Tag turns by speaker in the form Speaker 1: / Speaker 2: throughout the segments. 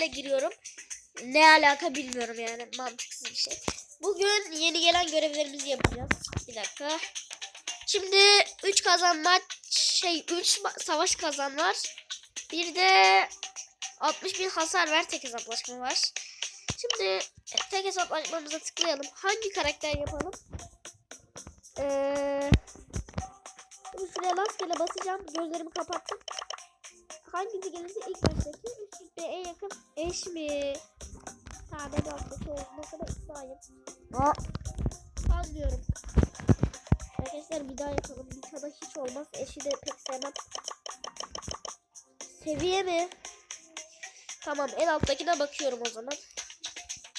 Speaker 1: ile giriyorum. Ne alaka bilmiyorum yani mantıksız bir şey. Bugün yeni gelen görevlerimizi yapacağız. Bir dakika. Şimdi 3 kazan maç şey 3 savaş kazan var. Bir de 60 bin hasar ver tek hesaplaşma var. Şimdi tek hesaplaşmamıza tıklayalım. Hangi karakter yapalım? Şimdi şuraya rastgele basacağım. Gözlerimi kapattım. Hangisi gelirse ilk baştaki üste en yakın eş mi? Tamam en alttaki olmasına İsmail. Aa. Anlıyorum. Arkadaşlar bir daha yapalım. Bir tane hiç olmaz. Eşi de pek sevmem. Seviye mi? Tamam en alttakine bakıyorum o zaman.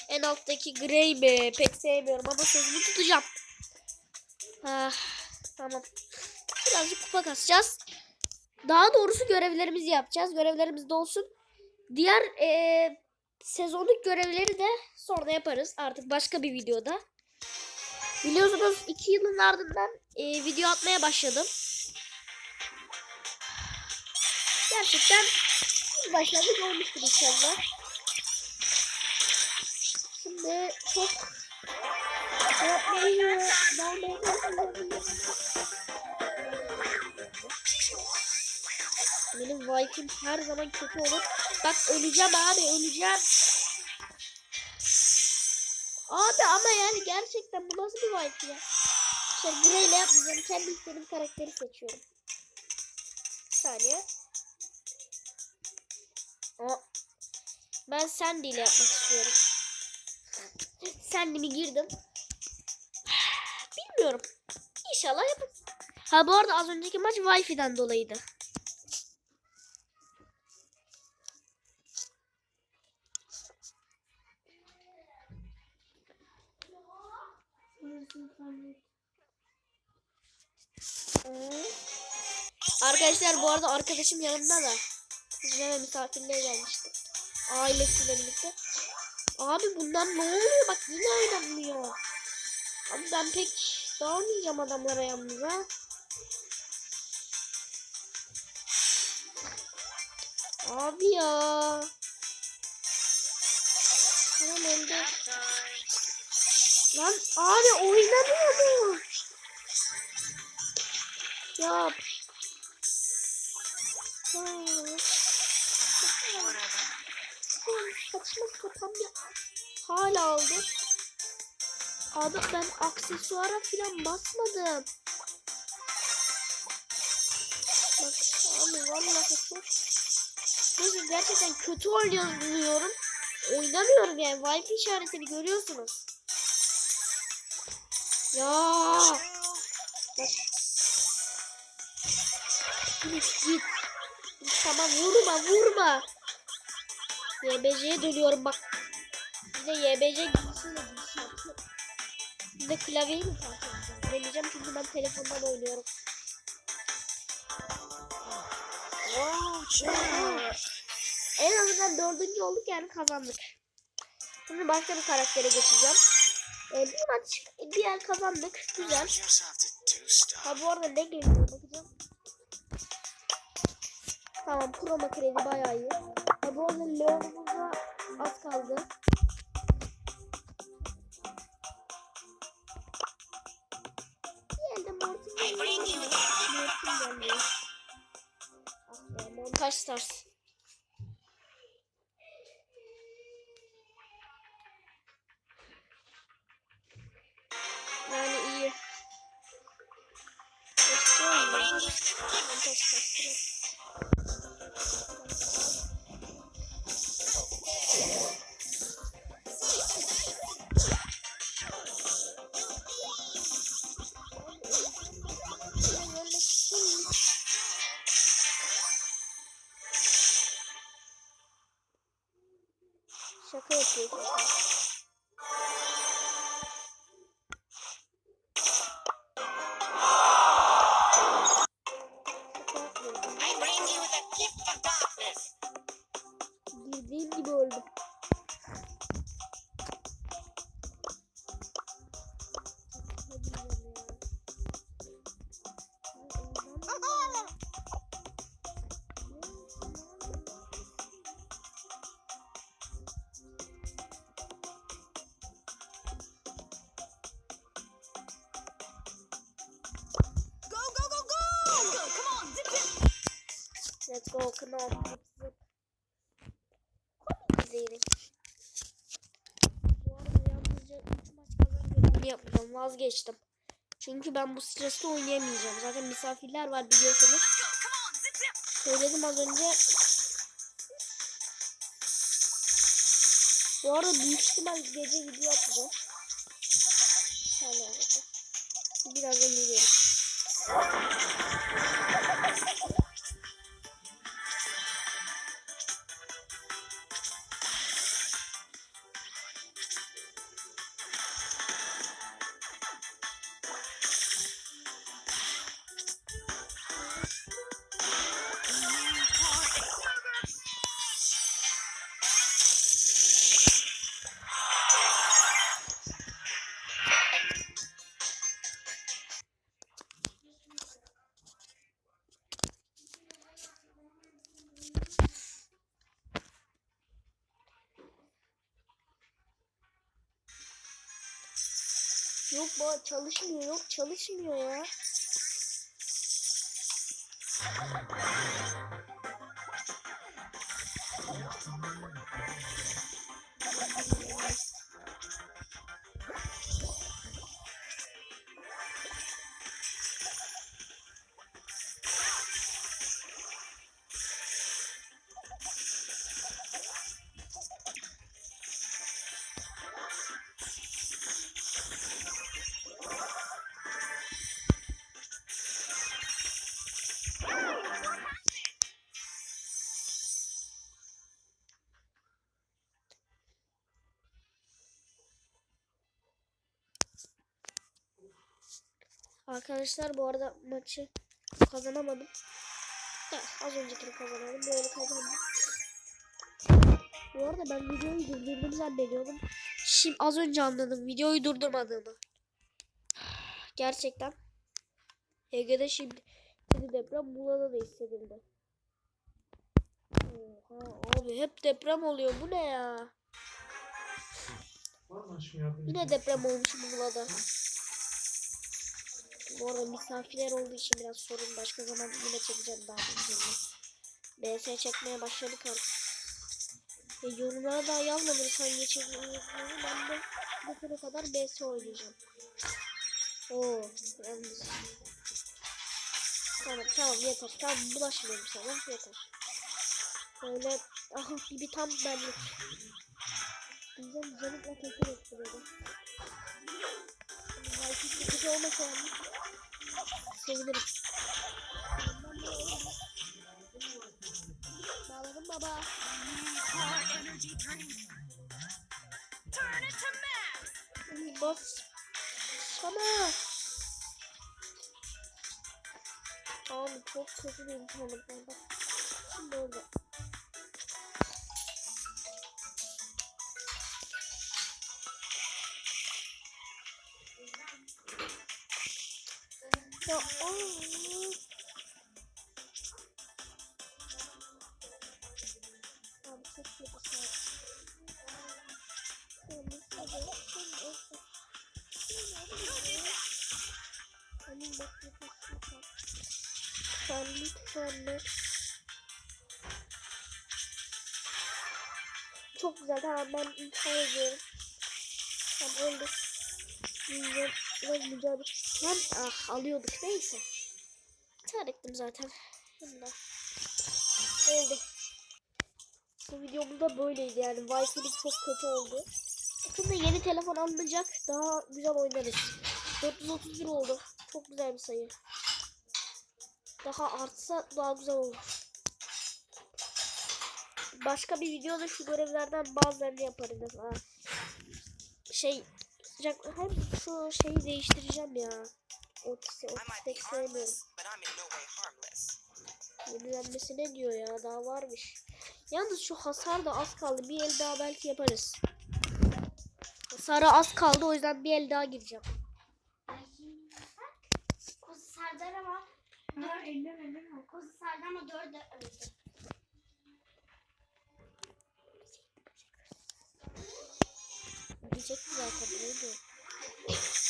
Speaker 1: En alttaki Grey mi? Pek sevmiyorum ama sözümü tutacağım. Ah, tamam. Birazcık kupa kasacağız. Daha doğrusu görevlerimizi yapacağız. Görevlerimiz de olsun. Diğer eee sezonluk görevleri de sonra yaparız. Artık başka bir videoda. Biliyorsunuz iki yılın ardından eee, video atmaya başladım. Gerçekten başlangıç olmuştur inşallah. Şimdi çok yapmayı, dalmaya çalışıyorum. Benim Wi-Fi'm her zaman kötü olur. Bak öleceğim abi öleceğim. Abi ama yani gerçekten bu nasıl bir Wi-Fi ya? Şey Grey ile yapmayacağım. Kendi istediğim karakteri seçiyorum. Bir saniye. Aa, ben Sandy ile yapmak istiyorum. Sandy'mi girdim. Bilmiyorum. İnşallah yaparız. Ha bu arada az önceki maç Wi-Fi'den dolayıydı. Ee, Arkadaşlar bu arada arkadaşım yanımda da. Bizlere misafirliğe gelmişti. Ailesiyle birlikte. Abi bundan ne oluyor? Bak yine oynanmıyor. Abi ben pek dağılmayacağım adamlara yalnız Abi ya. Tamam öldü. Lan abi oynamıyor mu? Ya. Saçma sapan bir hala aldı. Abi ben aksesuara falan basmadım. Bak abi vallahi çok Neyse gerçekten kötü oynuyorum. Oynamıyorum yani. Wi-Fi işaretini görüyorsunuz. Ya. Bak. Git git. Tamam vurma vurma. YBC'ye dönüyorum bak. Bir de YBC girişiyle giriş yaptım. Bir de klavyeyi mi takip edeceğim? Çünkü ben telefondan oynuyorum. En azından dördüncü olduk yani kazandık. Şimdi başka bir karaktere geçeceğim. Ee, bir maç bir el kazandık. Güzel. Ha bu arada ne geliyor bakacağım. Tamam Chroma kredi bayağı iyi. Ha bu arada Leon'umuza az kaldı. Bir elde Şaka yapıyorsun. Go knom zıp zıp. Komik izleyelim. Bu arada yalnızca 3 maç kazan görevini yapacağım. Vazgeçtim. Çünkü ben bu streste oynayamayacağım. Zaten misafirler var biliyorsunuz. Söyledim az önce. Bu arada büyük ihtimal gece video atacağım. Arkadaşlar. Birazdan geliyorum. Yok bu çalışmıyor yok çalışmıyor ya. Arkadaşlar bu arada maçı kazanamadım. Da, az öncekini kazanamadım. Böyle kazandım. Bu arada ben videoyu durdurdum zannediyordum. Şimdi az önce anladım videoyu durdurmadığımı. Gerçekten. Ege'de şimdi deprem Muğla'da da hissedildi. Oha abi hep deprem oluyor. Bu ne ya? Yine deprem olmuş Muğla'da. Bu arada misafirler olduğu için biraz sorun. Başka zaman yine çekeceğim daha fazla. BS çekmeye başladık artık. E, yorumlara daha yazmadınız hangi çekmeyi. Ben de bu sene kadar BS oynayacağım. Oo, yalnız. Tamam tamam yeter. Tamam bulaşmıyorum sana yeter. Böyle aha gibi tam benlik. Diyeceğim canımla kesin ettiriyorum. Belki sıkıcı olmasa yani. Sevinirim. Bağladım baba. Bas. Sana. Abi çok kötü bir internet var bak. Şimdi oldu. Lütfen de. Çok güzel tamam ben intihar ediyorum. Tamam. Biraz, biraz mücadele. Lan ah alıyorduk neyse. İntihar ettim zaten. Şimdi. Öldük. Bu videomuz da böyleydi yani. Wi-Fi'lik çok kötü oldu. Yakında yeni telefon alınacak. Daha güzel oynarız. 431 oldu. Çok güzel bir sayı. Daha artsa daha güzel olur. Başka bir videoda şu görevlerden bazılarını yaparız mesela. Şey sıcak hem şu şeyi değiştireceğim ya. Otisi,
Speaker 2: I might be
Speaker 1: otis pek sevmiyorum. Yenilenmesi ne diyor ya daha varmış. Yalnız şu hasar da az kaldı. Bir el daha belki yaparız. Hasara az kaldı o yüzden bir el daha gireceğim.
Speaker 3: Kuzu Serdar ama dört ellem ellem Kuzu Serdar ama dört de öldü.
Speaker 1: Diyecektim zaten neydi?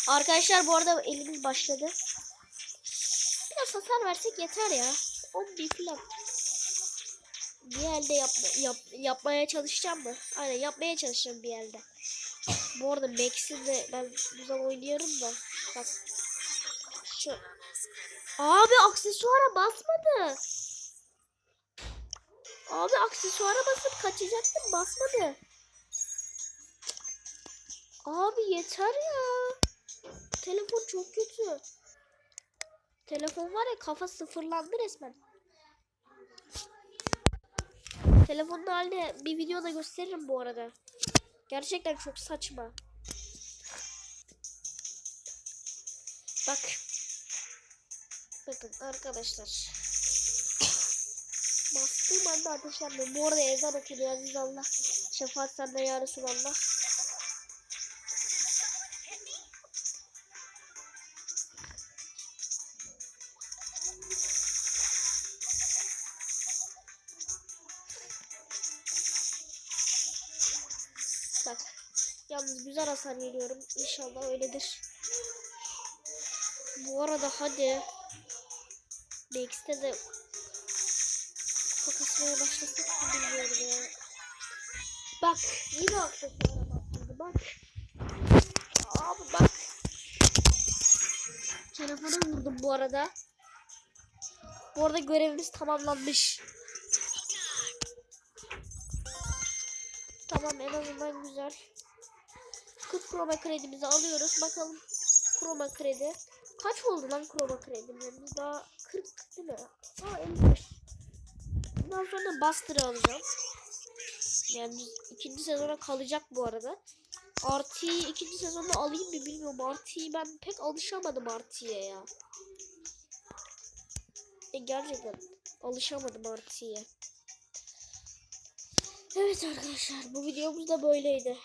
Speaker 1: Arkadaşlar bu arada elimiz başladı. Biraz hasar versek yeter ya. 11 falan. bir elde yapma, yap, yapmaya çalışacağım mı? Aynen yapmaya çalışacağım bir elde. Bu arada Max'i de ben bu zaman oynuyorum da. Bak. Şu. Abi aksesuara basmadı. Abi aksesuara basıp kaçacaktım basmadı. Abi yeter ya. Telefon çok kötü. Telefon var ya kafa sıfırlandı resmen. Telefonun halini bir videoda gösteririm bu arada. Gerçekten çok saçma. Bak. Bakın arkadaşlar. Bastığım anda ateşlenmiyor. Bu arada ezan okunuyor Aziz Allah. Şefaat sende ya Resulallah. Bak. Yalnız güzel hasar veriyorum. İnşallah öyledir. Bu arada hadi. Max'te de kasmaya başlasak mı bilmiyorum ya. Bak yine aksesuara bastırdı bak. Abi bak. Telefona vurdum bu arada. Bu arada görevimiz tamamlanmış. Tamam en azından güzel. 40 kroma kredimizi alıyoruz. Bakalım kroma kredi. Kaç oldu lan kroma kredilerimiz? Daha 40 değil mi? Aa 55. Bundan sonra Buster'ı alacağım. Yani ikinci sezona kalacak bu arada. Artı'yı ikinci sezonda alayım mı bilmiyorum. Artı'yı ben pek alışamadım Artı'ya ya. E gerçekten alışamadım Artı'ya. Evet arkadaşlar bu videomuz da böyleydi.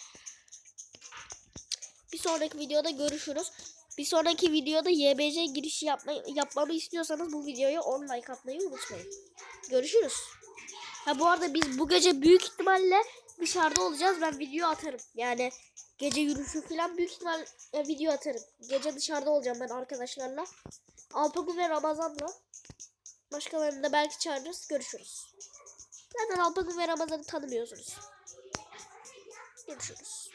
Speaker 1: Bir sonraki videoda görüşürüz. Bir sonraki videoda YBC girişi yapma, yapmamı istiyorsanız bu videoya 10 like atmayı unutmayın. Görüşürüz. Ha bu arada biz bu gece büyük ihtimalle dışarıda olacağız. Ben video atarım. Yani gece yürüyüşü falan büyük ihtimal e, video atarım. Gece dışarıda olacağım ben arkadaşlarla. Alpagu ve Ramazan'la. Başkalarını da belki çağırırız. Görüşürüz. Zaten Alpagu ve Ramazan'ı tanımıyorsunuz. Görüşürüz.